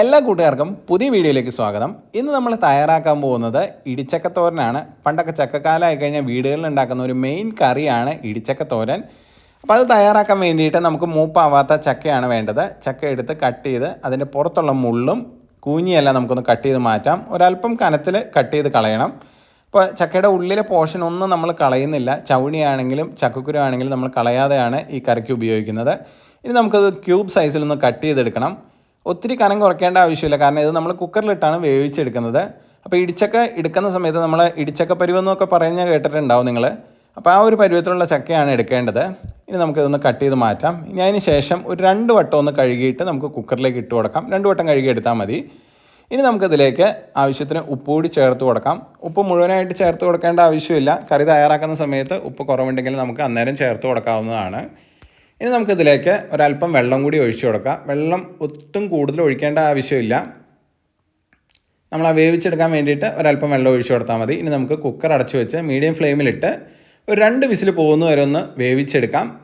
എല്ലാ കൂട്ടുകാർക്കും പുതിയ വീഡിയോയിലേക്ക് സ്വാഗതം. ഇന്ന് നമ്മൾ തയ്യാറാക്കാൻ പോകുന്നത് ഇടിച്ചക്കത്തോരനാണ്. പണ്ടൊക്കെ ചക്കക്കാലമായി കഴിഞ്ഞാൽ വീടുകളിൽ ഉണ്ടാക്കുന്ന ഒരു മെയിൻ കറിയാണ് ഇടിച്ചക്കത്തോരൻ. അപ്പോൾ അത് തയ്യാറാക്കാൻ വേണ്ടിയിട്ട് നമുക്ക് മൂപ്പാവാത്ത ചക്കയാണ് വേണ്ടത്. ചക്ക എടുത്ത് കട്ട് ചെയ്ത് അതിന്റെ പുറത്തുള്ള മുള്ളും കൂഞ്ഞിയെല്ലാം നമുക്കൊന്ന് കട്ട് ചെയ്ത് മാറ്റാം. ഒരല്പം കനത്തിൽ കട്ട് ചെയ്ത് കളയണം. അപ്പോൾ ചക്കയുടെ ഉള്ളിലെ പോർഷൻ ഒന്നും നമ്മൾ കളയുന്നില്ല. ചവണിയാണെങ്കിലും ചക്കക്കുരു ആണെങ്കിലും നമ്മൾ കളയാതെയാണ് ഈ കറിക്ക് ഉപയോഗിക്കുന്നത്. ഇനി നമുക്കത് ക്യൂബ് സൈസിലൊന്ന് കട്ട് ചെയ്തെടുക്കണം. ഒത്തിരി കനം കുറയ്ക്കേണ്ട ആവശ്യമില്ല. കാരണം ഇത് നമ്മൾ കുക്കറിലിട്ടാണ് വേവിച്ചെടുക്കുന്നത്. അപ്പോൾ ഇടിച്ചക്ക എടുക്കുന്ന സമയത്ത് നമ്മൾ ഇടിച്ചക്ക പരുവെന്നൊക്കെ പറഞ്ഞ് കേട്ടിട്ടുണ്ടാവും നിങ്ങൾ. അപ്പോൾ ആ ഒരു പരുവത്തിലുള്ള ചക്കയാണ് എടുക്കേണ്ടത്. ഇനി നമുക്കിതൊന്ന് കട്ട് ചെയ്ത് മാറ്റാം. ഇനി അതിന് ശേഷം ഒരു രണ്ട് വട്ടം ഒന്ന് കഴുകിയിട്ട് നമുക്ക് കുക്കറിലേക്ക് ഇട്ട് കൊടുക്കാം. രണ്ട് വട്ടം കഴുകി എടുത്താൽ മതി. ഇനി നമുക്കിതിലേക്ക് ആവശ്യത്തിന് ഉപ്പ് കൂടി ചേർത്ത് കൊടുക്കാം. ഉപ്പ് മുഴുവനായിട്ട് ചേർത്ത് കൊടുക്കേണ്ട ആവശ്യമില്ല. കറി തയ്യാറാക്കുന്ന സമയത്ത് ഉപ്പ് കുറവുണ്ടെങ്കിൽ നമുക്ക് അന്നേരം ചേർത്ത് കൊടുക്കാവുന്നതാണ്. ഇനി നമുക്കിതിലേക്ക് ഒരല്പം വെള്ളം കൂടി ഒഴിച്ചു കൊടുക്കാം. വെള്ളം ഒട്ടും കൂടുതൽ ഒഴിക്കേണ്ട ആവശ്യമില്ല. നമ്മൾ ആ വേവിച്ചെടുക്കാൻ വേണ്ടിയിട്ട് ഒരല്പം വെള്ളം ഒഴിച്ചു കൊടുത്താൽ മതി. ഇനി നമുക്ക് കുക്കർ അടച്ചു വെച്ച് മീഡിയം ഫ്ലെയിമിലിട്ട് ഒരു രണ്ട് വിസിൽ പോകുന്ന വരെ ഒന്ന് വേവിച്ചെടുക്കാം.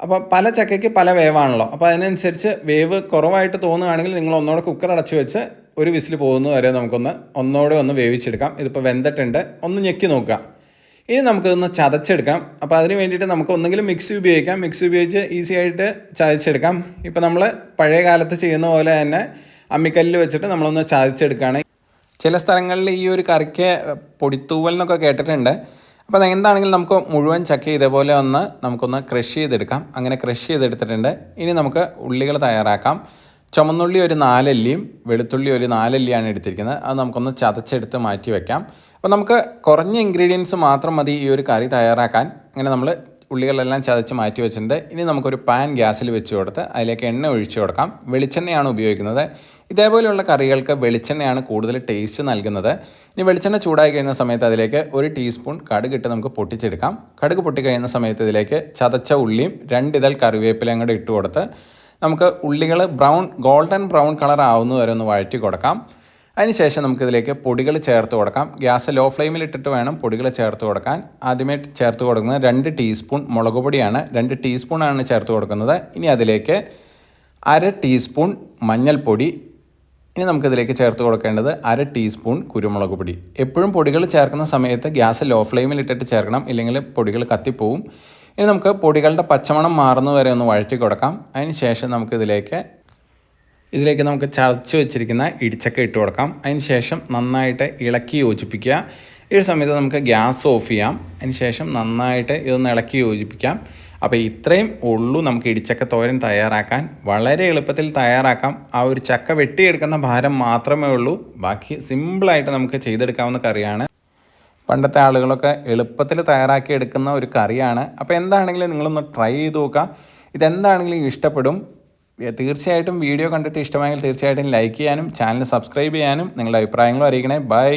അപ്പോൾ പല ചക്കയ്ക്ക് പല വേവാണല്ലോ. അപ്പോൾ അതിനനുസരിച്ച് വേവ് കുറവായിട്ട് തോന്നുകയാണെങ്കിൽ നിങ്ങൾ ഒന്നുകൂടെ കുക്കർ അടച്ചു വെച്ച് ഒരു വിസിൽ പോകുന്ന വരെ നമുക്കൊന്ന് ഒന്നോടെ ഒന്ന് വേവിച്ചെടുക്കാം. ഇതിപ്പോൾ വെന്തിട്ടുണ്ട്. ഒന്ന് ഞെക്കി നോക്കുക. ഇനി നമുക്കിതൊന്ന് ചതച്ചെടുക്കാം. അപ്പോൾ അതിന് വേണ്ടിയിട്ട് നമുക്ക് ഒന്നെങ്കിലും മിക്സി ഉപയോഗിക്കാം. മിക്സി ഉപയോഗിച്ച് ഈസി ആയിട്ട് ചതച്ചെടുക്കാം. ഇപ്പോൾ നമ്മൾ പഴയ കാലത്ത് ചെയ്യുന്ന പോലെ തന്നെ അമ്മിക്കല്ലിൽ വെച്ചിട്ട് നമ്മളൊന്ന് ചതച്ചെടുക്കുകയാണ് ചില സ്ഥലങ്ങളിൽ ഈ ഒരു കറിക്ക് പൊടിത്തൂവൽ എന്നൊക്കെ കേട്ടിട്ടുണ്ട്. അപ്പോൾ അത് എന്താണെങ്കിലും നമുക്ക് മുഴുവൻ ചക്ക ഇതേപോലെ ഒന്ന് നമുക്കൊന്ന് ക്രഷ് ചെയ്തെടുക്കാം. അങ്ങനെ ക്രഷ് ചെയ്തെടുത്തിട്ടുണ്ട്. ഇനി നമുക്ക് ഉള്ളികൾ തയ്യാറാക്കാം. ചുമന്നുള്ളി ഒരു നാലല്ലിയും വെളുത്തുള്ളി ഒരു നാലല്ലിയാണ് എടുത്തിരിക്കുന്നത്. അത് നമുക്കൊന്ന് ചതച്ചെടുത്ത് മാറ്റി വെക്കാം. അപ്പോൾ നമുക്ക് കുറഞ്ഞ ഇൻഗ്രീഡിയൻസ് മാത്രം മതി ഈ ഒരു കറി തയ്യാറാക്കാൻ. അങ്ങനെ നമ്മൾ ഉള്ളികളെല്ലാം ചതച്ച് മാറ്റി വെച്ചിട്ടുണ്ട്. ഇനി നമുക്കൊരു പാൻ ഗ്യാസിൽ വെച്ച് കൊടുത്ത് അതിലേക്ക് എണ്ണ ഒഴിച്ചു കൊടുക്കാം. വെളിച്ചെണ്ണയാണ് ഉപയോഗിക്കുന്നത്. ഇതേപോലെയുള്ള കറികൾക്ക് വെളിച്ചെണ്ണയാണ് കൂടുതൽ ടേസ്റ്റ് നൽകുന്നത്. ഇനി വെളിച്ചെണ്ണ ചൂടായി കഴിയുന്ന സമയത്ത് അതിലേക്ക് ഒരു ടീസ്പൂൺ കടുക് ഇട്ട് നമുക്ക് പൊട്ടിച്ചെടുക്കാം. കടുക് പൊട്ടി കഴിയുന്ന സമയത്ത് ഇതിലേക്ക് ചതച്ച ഉള്ളിയും രണ്ടിതൽ കറിവേപ്പിലയും കൂടെ ഇട്ട് കൊടുത്ത് നമുക്ക് ഉള്ളികൾ ബ്രൗൺ ഗോൾഡൻ ബ്രൗൺ കളർ ആവുന്ന വരെ ഒന്ന് വഴറ്റി കൊടുക്കാം. അതിനുശേഷം നമുക്കിതിലേക്ക് പൊടികൾ ചേർത്ത് കൊടുക്കാം. ഗ്യാസ് ലോ ഫ്ലെയിമിൽ ഇട്ടിട്ട് വേണം പൊടികൾ ചേർത്ത് കൊടുക്കാൻ. ആദ്യമേ ചേർത്ത് കൊടുക്കുന്നത് രണ്ട് ടീസ്പൂൺ മുളക് പൊടിയാണ്. രണ്ട് ടീസ്പൂണാണ് ചേർത്ത് കൊടുക്കുന്നത്. ഇനി അതിലേക്ക് അര ടീസ്പൂൺ മഞ്ഞൾപ്പൊടി. ഇനി നമുക്കിതിലേക്ക് ചേർത്ത് കൊടുക്കേണ്ടത് അര ടീസ്പൂൺ കുരുമുളക് പൊടി. എപ്പോഴും പൊടികൾ ചേർക്കുന്ന സമയത്ത് ഗ്യാസ് ലോ ഫ്ലെയിമിൽ ഇട്ടിട്ട് ചേർക്കണം. ഇല്ലെങ്കിൽ പൊടികൾ കത്തിപ്പോവും. ഇനി നമുക്ക് പൊടികളുടെ പച്ചമണം മാറുന്ന വരെ ഒന്ന് വഴറ്റി കൊടുക്കാം. അതിന് ശേഷം നമുക്കിതിലേക്ക് ഇതിലേക്ക് നമുക്ക് ചതച്ച് വെച്ചിരിക്കുന്ന ഇടിച്ചക്ക ഇട്ട് കൊടുക്കാം. അതിന് ശേഷം നന്നായിട്ട് ഇളക്കി യോജിപ്പിക്കുക. ഈ ഒരു സമയത്ത് നമുക്ക് ഗ്യാസ് ഓഫ് ചെയ്യാം. അതിന് ശേഷം നന്നായിട്ട് ഇതൊന്ന് ഇളക്കി യോജിപ്പിക്കാം. അപ്പോൾ ഇത്രയും ഉള്ളൂ നമുക്ക് ഇടിച്ചക്ക തോരൻ തയ്യാറാക്കാൻ. വളരെ എളുപ്പത്തിൽ തയ്യാറാക്കാം. ആ ഒരു ചക്ക വെട്ടിയെടുക്കുന്ന ഭാരം മാത്രമേ ഉള്ളൂ. ബാക്കി സിമ്പിളായിട്ട് നമുക്ക് ചെയ്തെടുക്കാവുന്ന കറിയാണ്. പണ്ടത്തെ ആളുകളൊക്കെ എളുപ്പത്തിൽ തയ്യാറാക്കി എടുക്കുന്ന ഒരു കറിയാണ്. അപ്പോൾ എന്താണെങ്കിലും നിങ്ങളൊന്ന് ട്രൈ ചെയ്ത് നോക്കുക. ഇതെന്താണെങ്കിലും ഇഷ്ടപ്പെടും. തീർച്ചയായിട്ടും വീഡിയോ കണ്ടിട്ട് ഇഷ്ടമായെങ്കിൽ തീർച്ചയായിട്ടും ലൈക്ക് ചെയ്യാനും ചാനൽ സബ്സ്ക്രൈബ് ചെയ്യാനും നിങ്ങളുടെ അഭിപ്രായങ്ങളും അറിയിക്കണേ. ബൈ